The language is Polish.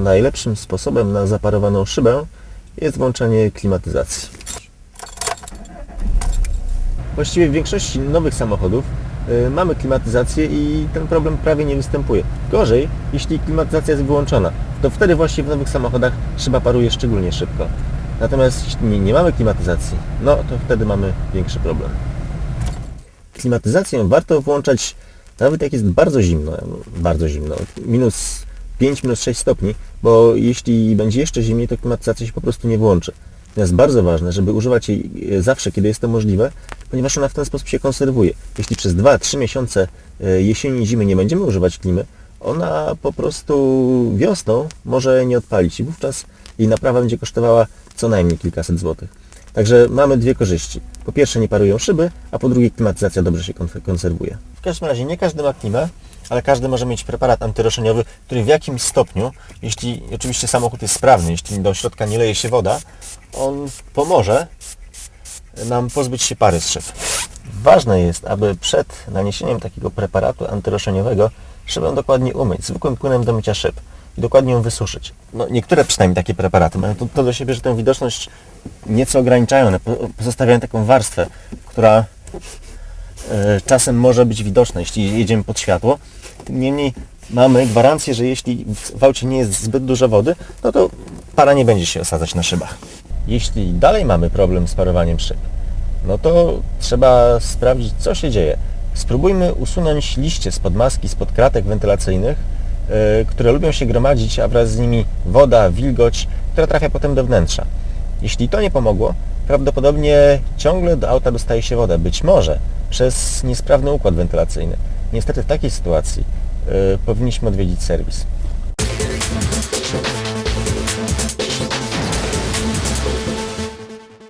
najlepszym sposobem na zaparowaną szybę jest włączenie klimatyzacji. Właściwie w większości nowych samochodów y, mamy klimatyzację i ten problem prawie nie występuje. Gorzej, jeśli klimatyzacja jest wyłączona, to wtedy właśnie w nowych samochodach szyba paruje szczególnie szybko. Natomiast jeśli nie, nie mamy klimatyzacji, no to wtedy mamy większy problem. Klimatyzację warto włączać nawet jak jest bardzo zimno, bardzo zimno, minus 5, minus 6 stopni, bo jeśli będzie jeszcze zimniej, to klimatyzacja się po prostu nie włączy. Natomiast bardzo ważne, żeby używać jej e, zawsze, kiedy jest to możliwe, ponieważ ona w ten sposób się konserwuje. Jeśli przez 2-3 miesiące e, jesieni i zimy nie będziemy używać klimy, ona po prostu wiosną może nie odpalić i wówczas jej naprawa będzie kosztowała co najmniej kilkaset złotych. Także mamy dwie korzyści. Po pierwsze nie parują szyby, a po drugie klimatyzacja dobrze się konserwuje. W każdym razie nie każdy ma klimę, ale każdy może mieć preparat antyroszeniowy, który w jakimś stopniu, jeśli oczywiście samochód jest sprawny, jeśli do środka nie leje się woda, on pomoże nam pozbyć się pary z szyb. Ważne jest, aby przed naniesieniem takiego preparatu antyroszeniowego szybę dokładnie umyć zwykłym płynem do mycia szyb i dokładnie ją wysuszyć. No, niektóre przynajmniej takie preparaty mają to, to do siebie, że tę widoczność nieco ograniczają, pozostawiają taką warstwę, która czasem może być widoczna, jeśli jedziemy pod światło. Niemniej mamy gwarancję, że jeśli w aucie nie jest zbyt dużo wody, no to para nie będzie się osadzać na szybach. Jeśli dalej mamy problem z parowaniem szyb, no to trzeba sprawdzić, co się dzieje. Spróbujmy usunąć liście spod maski, spod kratek wentylacyjnych, e, które lubią się gromadzić, a wraz z nimi woda, wilgoć, która trafia potem do wnętrza. Jeśli to nie pomogło, prawdopodobnie ciągle do auta dostaje się woda, być może przez niesprawny układ wentylacyjny. Niestety w takiej sytuacji e, powinniśmy odwiedzić serwis.